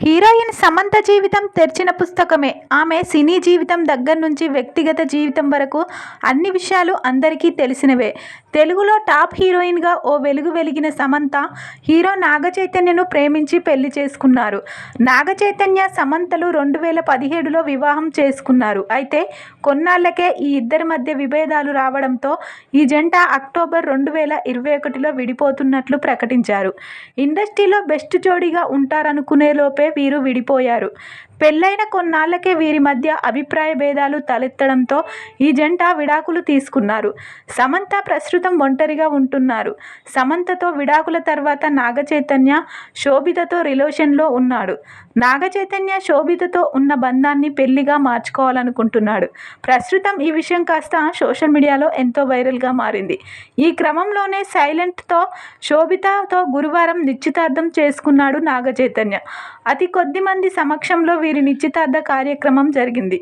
Heroine Samantha జీవితం తెరిచిన పుస్తకమే. ఆమె సినీ జీవితం దగ్గర నుంచి వ్యక్తిగత జీవితం వరకు అన్ని విషయాలు అందరికీ తెలిసినవే. తెలుగులో టాప్ హీరోయిన్గా ఓ వెలుగు వెలిగిన సమంత హీరో నాగ చైతన్యను ప్రేమించి పెళ్ళి చేసుకున్నారు. నాగ చైతన్య సమంతలు రెండు వేల పదిహేడులో వివాహం చేసుకున్నారు. అయితే కొన్నాళ్ళకే ఈ ఇద్దరి మధ్య విభేదాలు రావడంతో ఈ జంట అక్టోబర్ రెండు వేల ఇరవై ఒకటిలో విడిపోతున్నట్లు ప్రకటించారు. ఇండస్ట్రీలో బెస్ట్ జోడీగా ఉంటారనుకునే లోపే వీరు విడిపోయారు. పెళ్ళైన కొన్నాళ్ళకే వీరి మధ్య అభిప్రాయ భేదాలు తలెత్తడంతో ఈ జంట విడాకులు తీసుకున్నారు. సమంత ప్రస్తుతం ఒంటరిగా ఉంటున్నారు. సమంతతో విడాకుల తర్వాత నాగచైతన్య శోభితతో రిలేషన్లో ఉన్నాడు. నాగచైతన్య శోభితతో ఉన్న బంధాన్ని పెళ్ళిగా మార్చుకోవాలనుకుంటున్నాడు. ప్రస్తుతం ఈ విషయం కాస్త సోషల్ మీడియాలో ఎంతో వైరల్గా మారింది. ఈ క్రమంలోనే సైలెంట్తో శోభితతో గురువారం నిశ్చితార్థం చేసుకున్నాడు నాగచైతన్య. అతి కొద్ది మంది సమక్షంలో వీరి వీరి నిశ్చితార్థ కార్యక్రమం జరిగింది.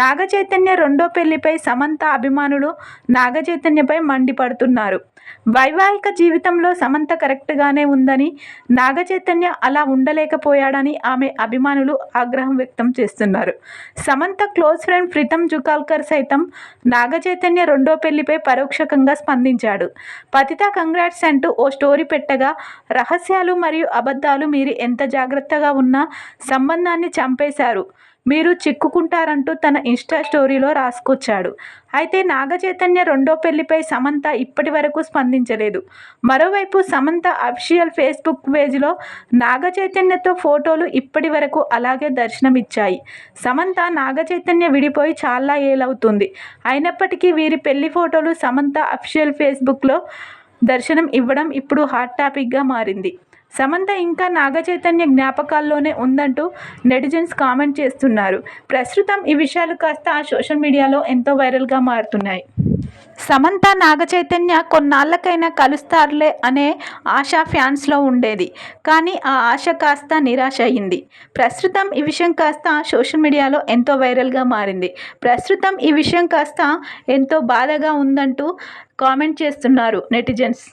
నాగ చైతన్య రెండో పెళ్ళిపై సమంత అభిమానులు నాగ చైతన్యపై మండిపడుతున్నారు. వైవాహిక జీవితంలో సమంత కరెక్ట్గానే ఉందని నాగ చైతన్య అలా ఉండలేకపోయాడని ఆమె అభిమానులు ఆగ్రహం వ్యక్తం చేస్తున్నారు. సమంత క్లోజ్ ఫ్రెండ్ ప్రీతం జుకాల్కర్ సైతం నాగ చైతన్య రెండో పెళ్ళిపై పరోక్షకంగా స్పందించాడు. పతిత కంగ్రాట్స్ అంటూ ఓ స్టోరీ పెట్టగా రహస్యాలు మరియు అబద్ధాలు మీరు ఎంత జాగ్రత్తగా ఉన్నా సంబంధాన్ని చంపేశారు మీరు చిక్కుకుంటారంటూ తన ఇన్స్టా స్టోరీలో రాసుకొచ్చాడు. అయితే నాగచైతన్య రెండో పెళ్ళిపై సమంత ఇప్పటి వరకు స్పందించలేదు. మరోవైపు సమంత అఫీషియల్ ఫేస్బుక్ పేజ్లో నాగచైతన్యతో ఫోటోలు ఇప్పటి వరకు అలాగే దర్శనమిచ్చాయి. సమంత నాగచైతన్య విడిపోయి చాలా ఏలవుతుంది అయినప్పటికీ వీరి పెళ్ళి ఫోటోలు సమంత అఫీషియల్ ఫేస్బుక్లో దర్శనం ఇవ్వడం ఇప్పుడు హాట్ టాపిక్గా మారింది. సమంత ఇంకా నాగచైతన్య జ్ఞాపకాల్లోనే ఉందంటూ నెటిజన్స్ కామెంట్ చేస్తున్నారు. ప్రస్తుతం ఈ విషయాలు కాస్త సోషల్ మీడియాలో ఎంతో వైరల్గా మారుతున్నాయి. సమంత నాగచైతన్య కొన్నాళ్ళకైనా కలుస్తారులే అనే ఆశ ఫ్యాన్స్లో ఉండేది. కానీ ఆ ఆశ కాస్త నిరాశ అయింది. ప్రస్తుతం ఈ విషయం కాస్త సోషల్ మీడియాలో ఎంతో వైరల్గా మారింది. ప్రస్తుతం ఈ విషయం కాస్త ఎంతో బాధగా ఉందంటూ కామెంట్ చేస్తున్నారు నెటిజన్స్.